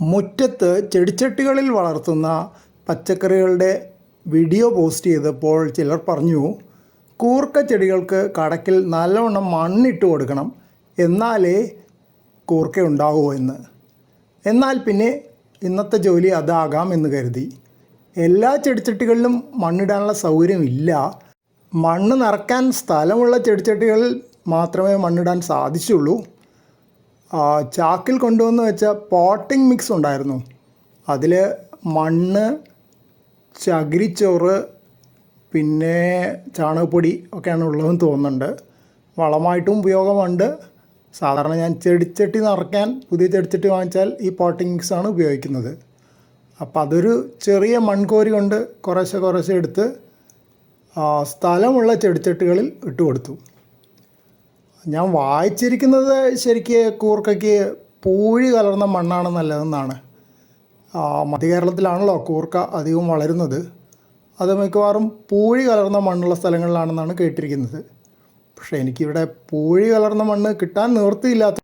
മുറ്റത്ത് ചെടിച്ചട്ടികളിൽ വളർത്തുന്ന പച്ചക്കറികളുടെ വീഡിയോ പോസ്റ്റ് ചെയ്തപ്പോൾ ചിലർ പറഞ്ഞു കൂർക്ക ചെടികൾക്ക് കടക്കിൽ നല്ലവണ്ണം മണ്ണിട്ട് കൊടുക്കണം. എന്നാലേ കൂർക്ക ഉണ്ടാകൂ എന്ന്. എന്നാൽ പിന്നെ ഇന്നത്തെ ജോലി അതാകാം എന്ന് കരുതി. എല്ലാ ചെടിച്ചട്ടികളിലും മണ്ണിടാനുള്ള സൗകര്യമില്ല. മണ്ണ് നിറക്കാൻ സ്ഥലമുള്ള ചെടിച്ചട്ടികളിൽ മാത്രമേ മണ്ണിടാൻ സാധിച്ചുള്ളൂ. ചാക്കിൽ കൊണ്ടുവന്ന് വെച്ച പോട്ടിംഗ് മിക്സ് ഉണ്ടായിരുന്നു. അതിൽ മണ്ണ് ചകിരിച്ചോറ് പിന്നെ ചാണകപ്പൊടി ഒക്കെയാണ് ഉള്ളതെന്ന് തോന്നുന്നുണ്ട്. വളമായിട്ടും ഉപയോഗമുണ്ട്. സാധാരണ ഞാൻ ചെടിച്ചട്ടി നിറയ്ക്കാൻ പുതിയ ചെടിച്ചട്ടി വാങ്ങിച്ചാൽ ഈ പോട്ടിംഗ് മിക്സാണ് ഉപയോഗിക്കുന്നത്. അപ്പോൾ അതൊരു ചെറിയ മൺകോരി കൊണ്ട് കുറേശ്ശെ കുറേശ്ശെ എടുത്ത് സ്ഥലമുള്ള ചെടിച്ചട്ടികളിൽ ഇട്ട് കൊടുത്തു ഞാൻ വായിച്ചിരിക്കുന്നത് ശരിക്ക് കൂർക്കയ്ക്ക് പൂഴി കലർന്ന മണ്ണാണ് നല്ലതെന്നാണ്. മധ്യ കേരളത്തിലാണല്ലോ കൂർക്ക അധികവും വളരുന്നത്. അത് മിക്കവാറും പൂഴി കലർന്ന മണ്ണുള്ള സ്ഥലങ്ങളിലാണെന്നാണ് കേട്ടിരിക്കുന്നത്. പക്ഷേ എനിക്കിവിടെ പൂഴി കലർന്ന മണ്ണ് കിട്ടാൻ നിവൃത്തിയില്ലാത്ത